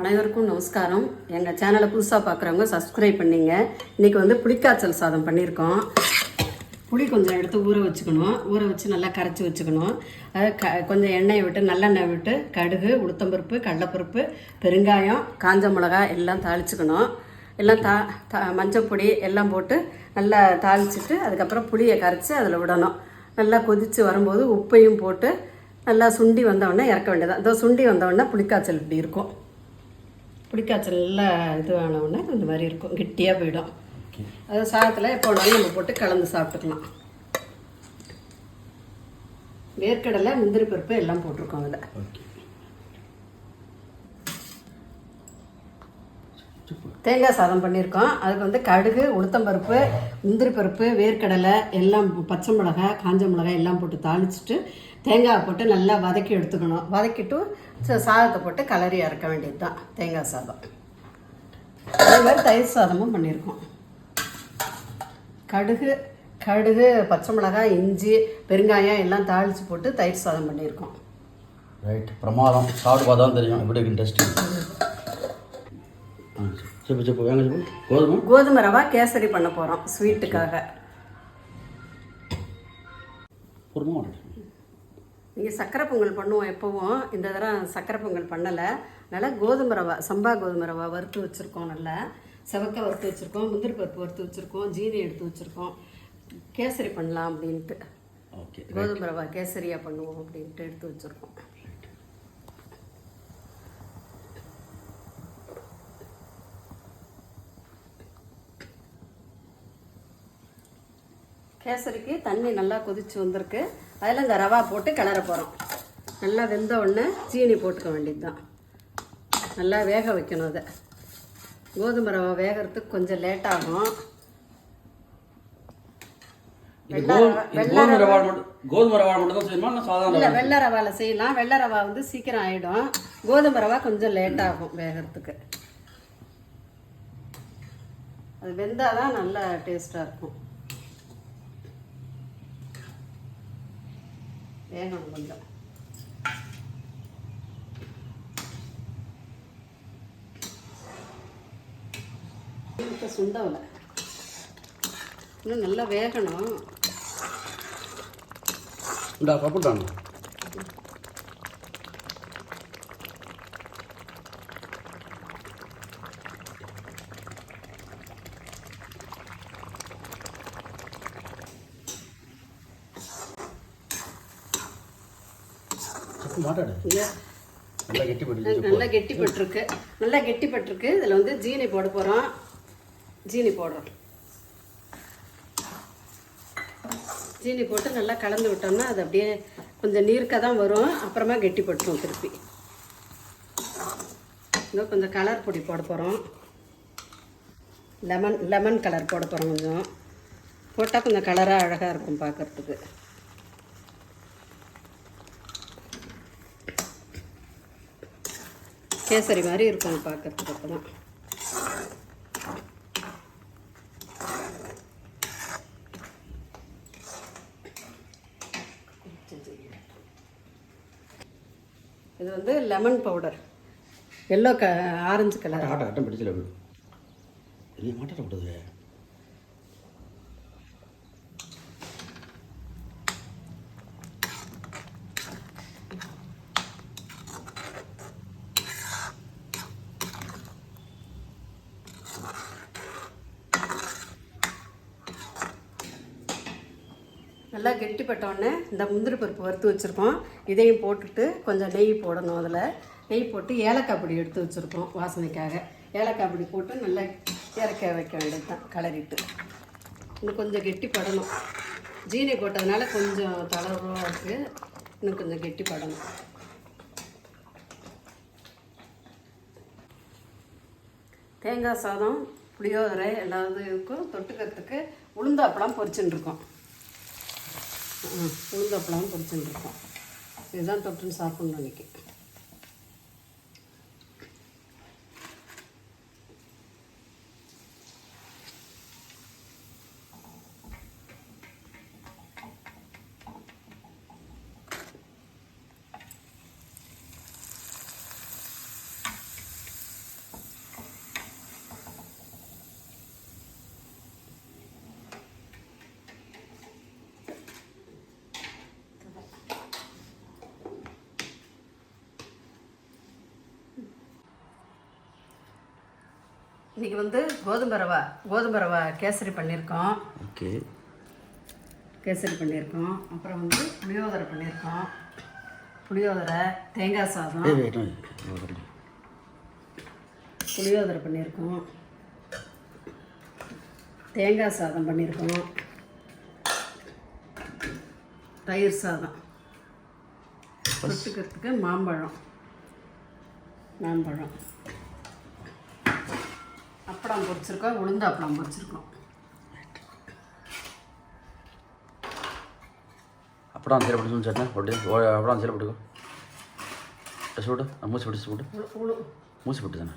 அனைவருக்கும் நமஸ்காரம். எங்கள் சேனலை புதுசாக பார்க்குறவங்க சப்ஸ்கிரைப் பண்ணிங்க. இன்றைக்கி வந்து புளிக்காய்ச்சல் சாதம் பண்ணியிருக்கோம் புளி கொஞ்சம் எடுத்து ஊற வச்சுக்கணும். ஊற வச்சு நல்லா கரைச்சி வச்சுக்கணும். அது க கொஞ்சம் எண்ணெயை விட்டு நல்லெண்ணெய் விட்டு கடுகு உளுத்தம்பருப்பு கடலைப்பருப்பு பெருங்காயம் காஞ்ச மிளகா எல்லாம் தாளிச்சுக்கணும். எல்லாம் தா தா மஞ்சப்பொடி எல்லாம் போட்டு நல்லா தாளிச்சிட்டு அதுக்கப்புறம் புளியை கரைச்சி அதில் விடணும். நல்லா கொதித்து வரும்போது உப்பையும் போட்டு நல்லா சுண்டி வந்தவுடனே இறக்க வேண்டியதான் இதோ சுண்டி வந்தவுடனே புளிக்காய்ச்சல் இப்படி இருக்கும். புளிக்காய்ச்சல் நல்லா இது ஆனவுடனே இந்த மாதிரி இருக்கும். கெட்டியாக போயிடும். அது சாதத்தில் எப்போ வேணாலும் நம்ம போட்டு கலந்து சாப்பிட்டுக்கலாம். வேர்க்கடலை முந்திரி பருப்பு எல்லாம் போட்டிருக்கோம் அதில். தேங்காய் சாதம் பண்ணியிருக்கோம். அதுக்கு வந்து கடுகு உளுத்தம்பருப்பு முந்திரி பருப்பு வேர்க்கடலை எல்லாம் பச்சை மிளகாய் காஞ்ச மிளகாய் எல்லாம் போட்டு தாளிச்சிட்டு தேங்காய் போட்டு நல்லா வதக்கி எடுத்துக்கணும். வதக்கிட்டு சாதத்தை போட்டு கலரி இறக்க வேண்டியது தான் தேங்காய் சாதம். அதே மாதிரி தயிர் சாதமும் பண்ணியிருக்கோம். கடுகு கடுகு பச்சை மிளகாய் இஞ்சி பெருங்காயம் எல்லாம் தாளித்து போட்டு தயிர் சாதம் பண்ணியிருக்கோம். ரைட் பிரமாதம். சாப்பிட்டு பார்த்தா தெரியும். எப்படி இன்ட்ரெஸ்டிங் சிப்பு சிப்பு. வேங்க சிப்பு? கோதுமை? கோதுமை ரவா கேசரி பண்ண போகிறோம் ஸ்வீட்டுக்காக ஒரு நீங்கள் சக்கரை பொங்கல் பண்ணுவோம் எப்போவும். இந்த தடவை சக்கரை பொங்கல் பண்ணலை. அதனால் கோதுமை ரவா சம்பா கோதுமை ரவா வறுத்து வச்சுருக்கோம் நல்லா. செவக்க வறுத்து வச்சுருக்கோம் முந்திரி பருப்பு வறுத்து வச்சுருக்கோம் ஜீனி எடுத்து வச்சுருக்கோம். கேசரி பண்ணலாம் அப்படின்ட்டு. ஓகே கோதுமை ரவா கேசரியாக பண்ணுவோம் அப்படின்ட்டு எடுத்து வச்சுருக்கோம். கேசரிக்கு தண்ணி நல்லா கொதிச்சு வந்திருக்கு. அதில் இந்த ரவா போட்டு கிளற போகிறோம். நல்லா வெந்த உடனே சீனி போட்டுக்க வேண்டியது தான் நல்லா வேக வைக்கணும் அதை. கோதுமை ரவை வேகிறதுக்கு கொஞ்சம் லேட் ரவா? வெள்ளை ரவாவில் செய்யலாம். வெள்ளை ரவா வந்து சீக்கிரம் ஆகிடும் கோதுமை ரவா கொஞ்சம் லேட் ஆகும் வேகிறதுக்கு. அது வெந்தால் தான் நல்ல டேஸ்ட்டாக இருக்கும். வேகணும் கொஞ்சம். இப்போ இன்னும் நல்லா வேகணும். இந்தா கப்புட்டாங்க நல்லா கெட்டி போட்டு நல்லா கெட்டிப்பட்டிருக்கு நல்லா கெட்டிப்பட்டிருக்கு இதில் வந்து ஜீனி போட போகிறோம் ஜீனி போடுறோம். ஜீனி போட்டு நல்லா கலந்து விட்டோம்னா அது அப்படியே கொஞ்சம் நீர்க்க தான் வரும். அப்புறமா கெட்டிப்பட்டுரும் திருப்பி. இன்னும் கொஞ்சம் கலர் பொடி போட போகிறோம் லெமன் லெமன் கலர் போட போகிறோம் கொஞ்சம். போட்டால் கொஞ்சம் கலராக அழகாக இருக்கும் பார்க்கறதுக்கு. கேசரி மாதிரி இருக்கும் பார்க்கறதுக்கு அப்புறம் இது வந்து லெமன் பவுடர் எல்லோ க ஆரஞ்சு கலர் ஆட்டம் பிடிச்சல விடுது நல்லா கெட்டிப்பட்டோடனே இந்த முந்திரி பருப்பு வறுத்து வச்சுருக்கோம். இதையும் போட்டுட்டு கொஞ்சம் நெய் போடணும் அதில். நெய் போட்டு ஏலக்காய் பொடி எடுத்து வச்சுருக்கோம் வாசனைக்காக. ஏலக்காய் பொடி போட்டு நல்லா இறக்க வைக்க வேண்டியது தான் கலரிட்டு. இன்னும் கொஞ்சம் கெட்டிப்படணும். ஜீனி போட்டதுனால கொஞ்சம் தளர்வாக இருக்குது இன்னும் கொஞ்சம் கெட்டிப்படணும். தேங்காய் சாதம் புளியோதரை எல்லாத்துக்கும் தொட்டுக்கிறதுக்கு உளுந்தாப்பழம் பொரிச்சுன்னு இருக்கோம் உளுந்தப்பழம் இருக்கோம். இதுதான் தொட்டுன்னு சாப்பிட்ணும் அன்றைக்கி இன்னைக்கு வந்து கோதுமை ரவா கோதுமை ரவா கேசரி பண்ணியிருக்கோம். ஓகே. கேசரி பண்ணியிருக்கோம். அப்புறம் வந்து புளியோதரை பண்ணியிருக்கோம். புளியோதரை தேங்காய் சாதம். புளியோதரை பண்ணியிருக்கோம். தேங்காய் சாதம் பண்ணியிருக்கோம். தயிர் சாதம். தொட்டுக்கிறதுக்கு மாம்பழம். மாம்பழம். அப்பளம் பொரிச்சிருக்கோம் உளுந்து அப்பளம் பொரிச்சிருக்கோம் அப்படம் சரி போட்டு சொல்லிச்சேன் போட்டு அப்படம் சரி போட்டுக்கோ. விட்டு மூச்சு பிடிச்சி போட்டு. மூச்சு போட்டுதானே?